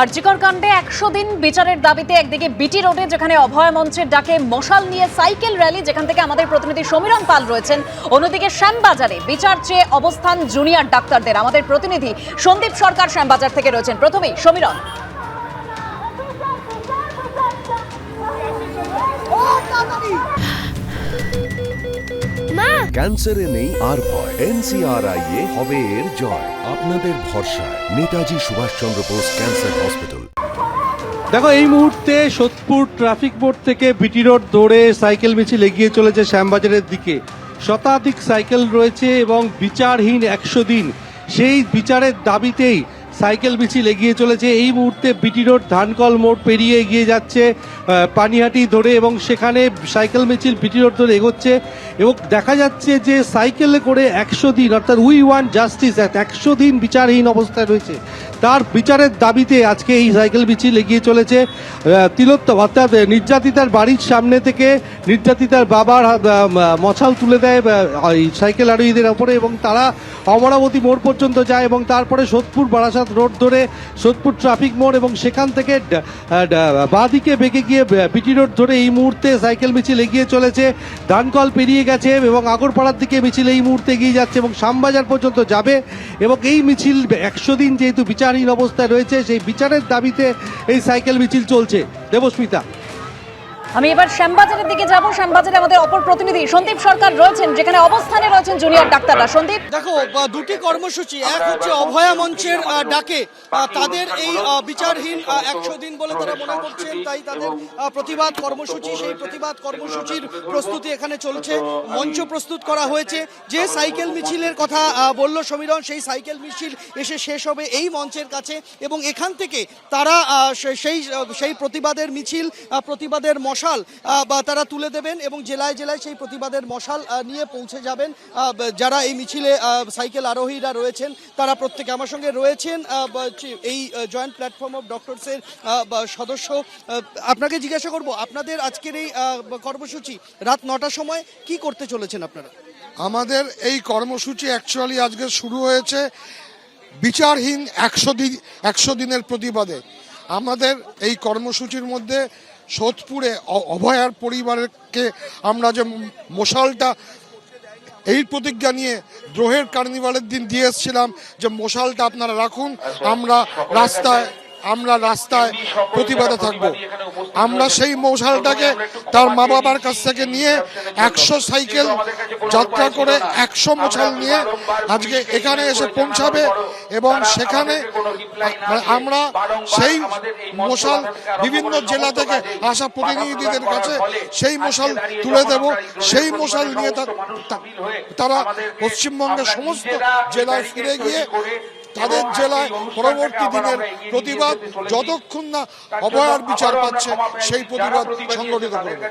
আরজিকর কাণ্ডে একশো দিন বিচারের দাবিতে একদিকে বিটি রোডে যেখানে অভয় মঞ্চের ডাকে মশাল নিয়ে সাইকেল র্যালি, যেখান থেকে আমাদের প্রতিনিধি সমীরণ পাল রয়েছেন, অন্যদিকে শ্যামবাজারে বিচার চেয়ে অবস্থান জুনিয়র ডাক্তারদের। আমাদের প্রতিনিধি সন্দীপ সরকার শ্যামবাজার থেকে রয়েছেন। প্রথমেই সমীরণ। ক্যান্সারে নেই আর ভয়। এনসিআরআই এ হবে এর জয়। আপনাদের ভরসায়। Netaji Subhash Chandra Bose cancer hospital. দেখো, এই মুহূর্তে সোদপুর ট্রাফিক বোর্ড থেকে বিটি রোড দৌড়ে সাইকেল মিছিল এগিয়ে চলেছে শ্যামবাজারের দিকে। শতাধিক সাইকেল রয়েছে এবং বিচারহীন একশো দিন। সেই বিচারের দাবিতেই সাইকেল মিছিল এগিয়ে চলেছে। এই মুহূর্তে বিটি রোড ধানকল মোড় পেরিয়ে এগিয়ে যাচ্ছে পানিহাটি ধরে এবং সেখানে সাইকেল মিছিল বিটি রোড ধরে এগোচ্ছে এবং দেখা যাচ্ছে যে সাইকেলে করে একশো দিন, অর্থাৎ উই ওয়ান জাস্টিস একশো দিন বিচারহীন অবস্থায় রয়েছে। তার বিচারের দাবিতে আজকে এই সাইকেল মিছিল এগিয়ে চলেছে। তিলোত্তম, অর্থাৎ নির্যাতিতার বাড়ির সামনে থেকে নির্যাতিতার বাবার মশাল তুলে দেয় সাইকেল আরোহীদের ওপরে এবং তারা অমরাবতী মোড় পর্যন্ত যায় এবং তারপরে সোদপুর, বারাসাত রোড ধরে সোদপুর ট্রাফিক মোড় এবং সেখান থেকে বাঁদিকে বেঁকে গিয়ে বিটি রোড ধরে এই মুহূর্তে সাইকেল, মিছিল এগিয়ে চলেছে। ধানকল পেরিয়ে গেছে এবং আগরপাড়ার দিকে মিছিল এই মুহূর্তে এগিয়ে যাচ্ছে এবং শামবাজার পর্যন্ত যাবে এবং এই মিছিল একশো দিন যেহেতু বিচারহীন অবস্থায় রয়েছে, সেই বিচারের দাবিতে এই সাইকেল, মিছিল চলছে। দেবস্মিতা। আমি এবার শ্যামবাজারের দিকে যাব। শ্যামবাজারে আমাদের অপর প্রতিনিধি সন্দীপ সরকার রয়েছেন যেখানে অবস্থানে রয়েছেন জুনিয়র ডাক্তাররা। সন্দীপ? দেখো দুটি কর্মসূচি এক হচ্ছে অভয়া মঞ্চের ডাকে। তাদের এই বিচারহীন একশো দিন বলে তারা মনে করছেন তাই তাদের প্রতিবাদ কর্মসূচি সেই প্রতিবাদ কর্মসূচির প্রস্তুতি এখানে চলছে। মঞ্চ প্রস্তুত করা হয়েছে। যে সাইকেল মিছিলের কথা আহ, বলল সমীরণ সেই সাইকেল মিছিল এসে শেষ হবে এই মঞ্চের কাছে এবং এখান থেকে তারা আহ, সেই সেই প্রতিবাদের মিছিল প্রতিবাদের প্রতিবাদের মশাল বা তারা তুলে দেবেন এবং জেলায় জেলায় সেই প্রতিবাদের মশাল নিয়ে পৌঁছে যাবেন। যারা এই মিছিলে সাইকেল আরোহীরা রয়েছেন, তারা প্রত্যেকে আমার সঙ্গে রয়েছেন। এই জয়েন্ট প্ল্যাটফর্ম অফ ডক্টরসের সদস্য আপনাকে জিজ্ঞাসা করব, আপনাদের আজকের এই কর্মসূচি রাত নটার সময় কি করতে চলেছেন আপনারা? আমাদের এই কর্মসূচি অ্যাকচুয়ালি আজকে শুরু হয়েছে বিচারহীন একশো দিন একশো দিনের প্রতিবাদে। আমাদের এই কর্মসূচির মধ্যে সোদপুরে অভয়ার পরিবারকে আমরা যে মশালটা এই প্রতিজ্ঞা নিয়ে দ্রোহের কার্নিভালের দিন দিয়ে এসেছিলাম যে মশালটা আপনারা রাখুন আমরা রাস্তায় আমরা রাস্তায় প্রতিবাদে থাকব। আমরা সেই মশালটাকে তার মা বাবার কাছ থেকে নিয়ে একশো সাইকেল যাত্রা করে একশো মশাল নিয়ে আজকে এখানে এসে পৌঁছাবে এবং সেখানে আমরা সেই মশাল বিভিন্ন জেলা থেকে আসা প্রতিনিধিদের কাছে সেই মশাল তুলে দেব। সেই মশাল নিয়ে তারা পশ্চিমবঙ্গের সমস্ত জেলায় ফিরে গিয়ে তাদের জেলায় পরবর্তী দিনের প্রতিবাদ যতক্ষণ না অবয়ার বিচার পাচ্ছে সেই প্রতিবাদ সংগঠিত করবে।